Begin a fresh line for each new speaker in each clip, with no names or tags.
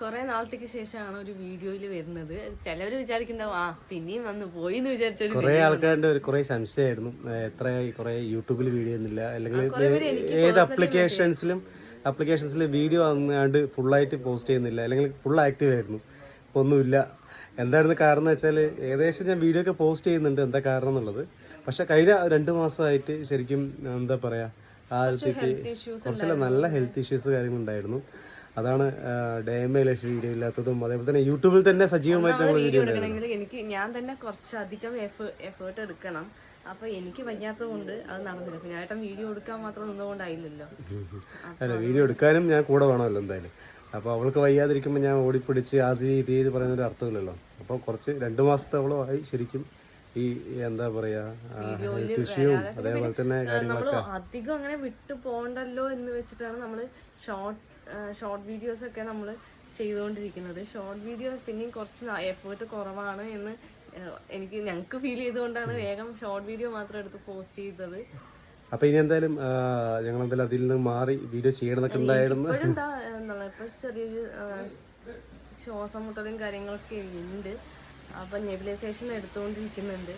കൊറേ നാളത്തേക്ക് ശേഷമാണ് ഒരു വീഡിയോയിൽ വരുന്നത്. ചിലവര് വിചാരിക്കുന്നുണ്ടാവും ആ പിന്നെയും വന്ന് പോയി എന്ന് വിചാരിച്ചു
കുറെ ആൾക്കാരുടെ ഒരു കുറെ സംശയമായിരുന്നു. എത്ര കുറെ യൂട്യൂബിൽ വീഡിയോ ഒന്നുമില്ല. അല്ലെങ്കിൽ ഏത് അപ്ലിക്കേഷൻസിലും അപ്ലിക്കേഷൻസിൽ വീഡിയോ വന്നാണ്ട് ഫുള്ളായിട്ട് പോസ്റ്റ് ചെയ്യുന്നില്ല. അല്ലെങ്കിൽ ഫുൾ ആക്റ്റീവ് ആയിരുന്നു. ഇപ്പൊ ഒന്നുമില്ല. എന്തായിരുന്നു കാരണം എന്ന് വെച്ചാൽ ഏകദേശം ഞാൻ വീഡിയോ ഒക്കെ പോസ്റ്റ് ചെയ്യുന്നുണ്ട്. എന്താ കാരണം എന്നുള്ളത്. പക്ഷെ കഴിഞ്ഞ രണ്ട് മാസമായിട്ട് ശരിക്കും എന്താ പറയാ ആദ്യത്തേക്ക് കുറച്ചല്ല നല്ല ഹെൽത്ത് ഇഷ്യൂസ് കാര്യങ്ങളുണ്ടായിരുന്നു അതാണ് ഡേമയിലെ വീഡിയോ ഇല്ലാത്തതും അതേപോലെ തന്നെ യൂട്യൂബിൽ തന്നെ സജീവമായിട്ട് നമ്മൾ
വീഡിയോ എനിക്ക് ഞാൻ തന്നെ കുറച്ചധികം എഫേർട്ട് എടുക്കണം. അപ്പൊ എനിക്ക് വയ്യാത്തതുകൊണ്ട് അത് നടന്നില്ല. പിന്നെ ഏട്ടൻ വീഡിയോ എടുക്കാൻ മാത്രം നിന്നുകൊണ്ടായില്ലല്ലോ
അല്ല വീഡിയോ എടുക്കാനും ഞാൻ കൂടെ വേണമല്ലോ എന്തായാലും. അപ്പോൾ അവൾക്ക് വയ്യാതിരിക്കുമ്പോൾ ഞാൻ ഓടിപ്പിടിച്ച് അത് ഇത് ചെയ്ത് പറയുന്ന ഒരു അർത്ഥമില്ലല്ലോ. അപ്പോൾ കുറച്ച് രണ്ട് മാസത്തോളം ആയി ശരിക്കും ഈ എന്താ പറയാ കൃഷിയും അതേപോലെ തന്നെ കാര്യങ്ങളൊക്കെ.
അധികം അങ്ങനെ വിട്ടു പോകണ്ടല്ലോ എന്ന് വെച്ചിട്ടാണ് നമ്മൾ ഷോർട്ട് ഷോർട്ട് വീഡിയോസ് ഒക്കെ നമ്മൾ ചെയ്തുകൊണ്ടിരിക്കുന്നത്. ഷോർട്ട് വീഡിയോ പിന്നെയും കുറച്ച് എഫേർട്ട് കുറവാണ് എന്ന് എനിക്ക് ഞങ്ങൾക്ക് ഫീൽ ചെയ്തുകൊണ്ടാണ് വേഗം ഷോർട്ട് വീഡിയോ മാത്രം എടുത്ത് പോസ്റ്റ് ചെയ്തത്.
അപ്പൊ ഇനി എന്തായാലും ഞങ്ങൾ എന്തായാലും അതിൽ നിന്ന് മാറി വീഡിയോ ചെയ്യണമെന്നൊക്കെ ഉണ്ടായിരുന്നു
ചെറിയൊരു ശ്വാസം മുട്ടലും കാര്യങ്ങളൊക്കെ ഉണ്ട് അപ്പൊ നെബിലൈസേഷൻ എടുത്തുകൊണ്ടിരിക്കുന്നുണ്ട്.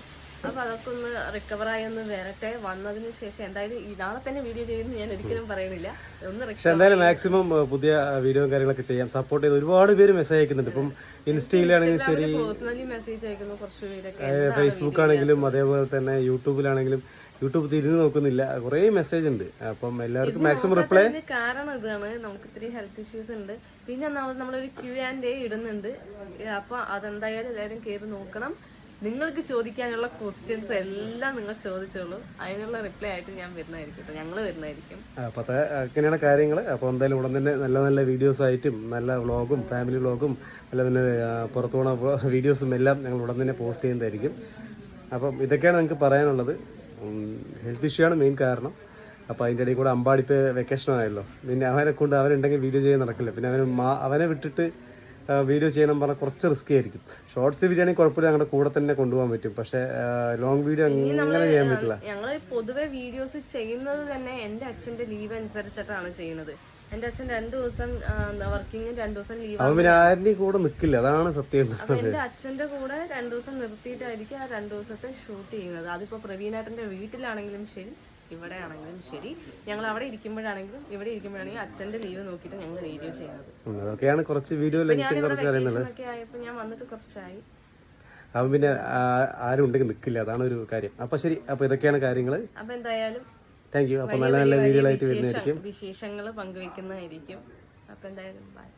അപ്പൊ അതൊക്കെ ഒന്ന് റിക്കവർ ആയി ഒന്ന് വരട്ടെ. വന്നതിന് ശേഷം എന്തായാലും ഈ നാളെ തന്നെ വീഡിയോ ചെയ്യുമെന്ന് ഞാൻ ഒരിക്കലും പറയുന്നില്ല. ഒന്ന്
പക്ഷെ എന്തായാലും മാക്സിമം പുതിയ വീഡിയോ കാര്യങ്ങളൊക്കെ ചെയ്യാം. സപ്പോർട്ട് ചെയ്ത് ഒരുപാട് പേര് മെസ്സേജ് അയക്കുന്നുണ്ട്. ഇപ്പം ഇൻസ്റ്റയിലാണെങ്കിലും ശരി
പേഴ്സണലി മെസ്സേജ് അയക്കുന്നു കുറച്ച് പേരൊക്കെ.
ഫേസ്ബുക്ക് ആണെങ്കിലും അതേപോലെ തന്നെ യൂട്യൂബിലാണെങ്കിലും യൂട്യൂബ് തിരിഞ്ഞു നോക്കുന്നില്ല. കുറേ മെസ്സേജ് ഉണ്ട്. അപ്പം എല്ലാവർക്കും മാക്സിമം റിപ്ലൈ
കാരണം ഇതാണ്. നമുക്ക് ഇത്തിരി ഹെൽത്ത് ഇഷ്യൂസ് ഉണ്ട്. പിന്നെ നമ്മളൊരു ക്യൂ ആൻഡ് എ ഇടുന്നുണ്ട്. അപ്പൊ അതെന്തായാലും എല്ലാവരും കയറി നോക്കണം. നിങ്ങൾക്ക് ചോദിക്കാനുള്ള ക്വസ്റ്റ്യൻസ് എല്ലാം നിങ്ങൾ ചോദിച്ചോളൂ. അതിനുള്ള റിപ്ലൈ ആയിട്ട് ഞാൻ വരുന്നതായിരിക്കും ഞങ്ങൾ വരുന്നതായിരിക്കും.
അപ്പൊ അങ്ങനെയാണ് കാര്യങ്ങൾ അപ്പോൾ എന്തായാലും ഉടൻ തന്നെ നല്ല നല്ല വീഡിയോസ് ആയിട്ടും നല്ല വ്ളോഗും ഫാമിലി വ്ളോഗും അല്ല പിന്നെ പുറത്തു പോണ വീഡിയോസും എല്ലാം ഞങ്ങൾ ഉടൻ തന്നെ പോസ്റ്റ് ചെയ്യുന്നതായിരിക്കും. അപ്പം ഇതൊക്കെയാണ് നിങ്ങൾക്ക് പറയാനുള്ളത്. ഹെൽത്ത് ഇഷ്യൂ ആണ് മെയിൻ കാരണം. അപ്പോൾ അതിന്റെ ഇടയിൽ കൂടെ അമ്പാടിപ്പ് വെക്കേഷൻ ആയല്ലോ. പിന്നെ അവനെ കൊണ്ട് അവനുണ്ടെങ്കിൽ വീഡിയോ ചെയ്യാൻ നടക്കില്ല. പിന്നെ അവന് അവനെ വിട്ടിട്ട് വീഡിയോ ചെയ്യണം പറഞ്ഞാൽ കുറച്ച് റിസ്ക് ആയിരിക്കും. ഷോർട്സ് വീഡിയോ ആണെങ്കിൽ കുഴപ്പമില്ല ഞങ്ങളുടെ കൂടെ തന്നെ കൊണ്ടുപോകാൻ പറ്റും. പക്ഷേ ലോങ് വീഡിയോ അങ്ങനെ ചെയ്യാൻ പറ്റില്ല.
ഞങ്ങൾ പൊതുവെ വീഡിയോസ് ചെയ്യുന്നത് തന്നെ എന്റെ അച്ഛന്റെ ലീവ് അനുസരിച്ചിട്ടാണ് ചെയ്യുന്നത്. എന്റെ അച്ഛൻ രണ്ടു ദിവസം വർക്കിങ്ങും രണ്ടു ദിവസം ലീവ്
അവൻ പിന്നെ ആരുടെ കൂടെ നിൽക്കില്ല അതാണ് സത്യം
എന്റെ അച്ഛന്റെ കൂടെ രണ്ടു ദിവസം നിർത്തിയിട്ടായിരിക്കും ആ രണ്ടു ദിവസത്തെ ഷൂട്ട് ചെയ്യുന്നത്. അതിപ്പോ പ്രവീണേട്ടന്റെ വീട്ടിലാണെങ്കിലും ശരി. ഇവിടെ ആണെങ്കിലും ശരി. ഞങ്ങൾ അവിടെ ഇരിക്കുമ്പോഴാണെങ്കിലും ഇവിടെ ഇരിക്കുമ്പോഴാണെങ്കിലും അച്ഛന്റെ ലീവ് നോക്കിയിട്ട് ഞങ്ങൾ വീഡിയോ ചെയ്യുന്നത്.
അതൊക്കെയാണ് കുറച്ച് വീഡിയോ
ഒക്കെ ആയപ്പോ ഞാൻ വന്നിട്ട് കുറച്ചായി.
അവൻ പിന്നെ ആരും ഉണ്ടെങ്കിൽ നിൽക്കില്ല അതാണ് ഒരു കാര്യം. അപ്പൊ ശരി അപ്പൊ ഇതൊക്കെയാണ് കാര്യങ്ങൾ
അപ്പൊ എന്തായാലും
താങ്ക് യു അപ്പൊ നല്ല നല്ല വീഡിയോകളായിട്ട് വരുന്നതായിരിക്കും.
വിശേഷങ്ങൾ പങ്കുവെക്കുന്നതായിരിക്കും. അപ്പൊ എന്തായാലും ബൈ